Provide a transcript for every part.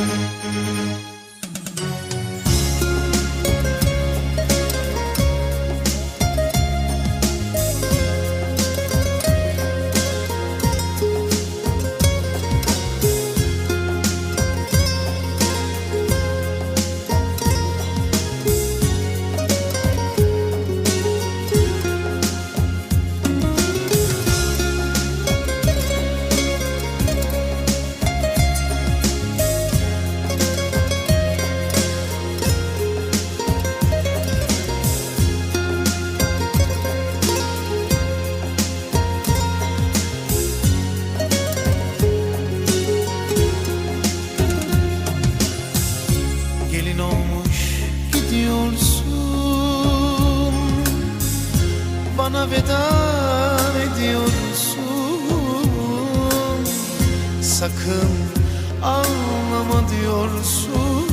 Música gidiyorsun. Bana veda ediyorsun. Sakın ağlama diyorsun.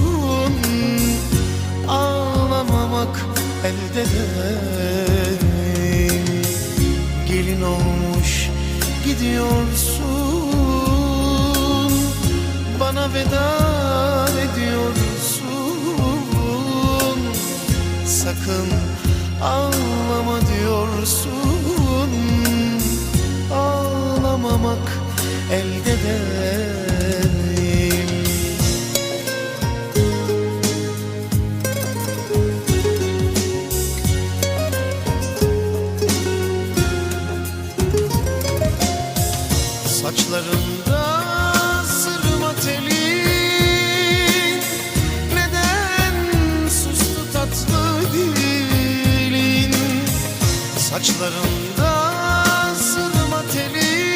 Ağlamamak elde değil. Gelin olmuş gidiyorsun. Bana veda Sakın ağlama diyorsun. Ağlamamak elde değil. Saçlarında Saçlarında sırma teli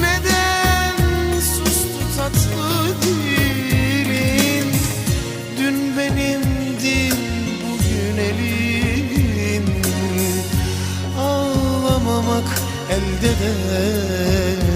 Neden sustu tatlı dilin? Dün benimdin bugün elin. Ağlamamak elde değil